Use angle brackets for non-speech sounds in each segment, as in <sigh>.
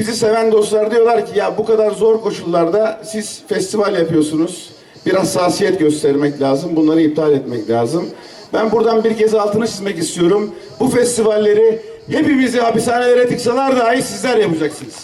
bizi seven dostlar diyorlar ki ya bu kadar zor koşullarda siz festival yapıyorsunuz. Bir hassasiyet göstermek lazım. Bunları iptal etmek lazım. Ben buradan bir kez altını çizmek istiyorum. Bu festivalleri hepimizi hapishanelere tıksalar dahi sizler yapacaksınız.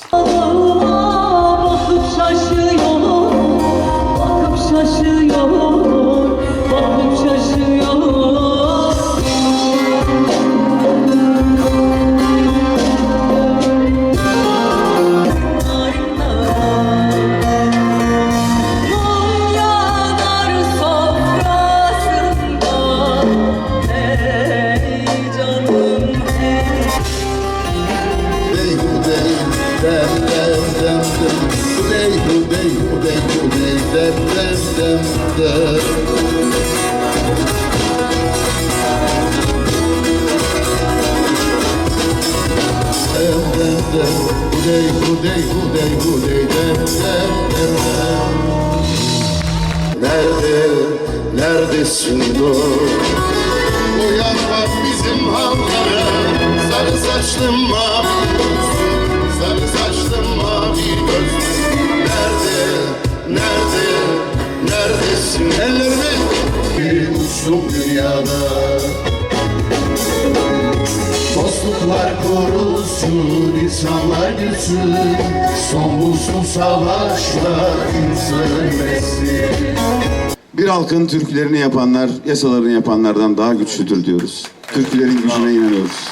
Dem dem dem dem Dem dem dem Hudey hudey hudey dem dem dem Nerede, neredesin dur Uyan bak bizim halklara Sarı saçlım mavi Uçtum dünyada Dostluklar korulsun, insanlar gülsün Son bulsun savaşlar, insan ölmesin Bir halkın türkülerini yapanlar, yasalarını yapanlardan daha güçlüdür diyoruz. Türkülerin gücüne inanıyoruz.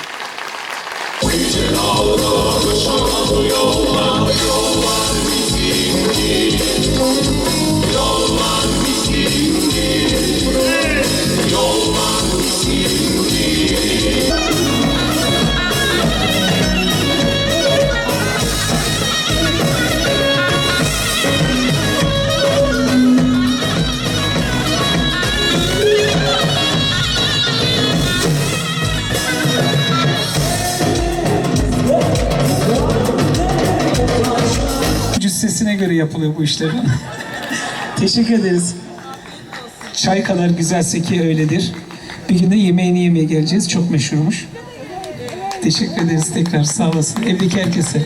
Cüssesine göre yapılıyor bu işler. <laughs> Teşekkür ederiz. Çay kadar güzelse ki öyledir. Bir gün de yemeğini yemeye geleceğiz. Çok meşhurmuş. Teşekkür ederiz tekrar. Sağ olasın. Evdeki herkese.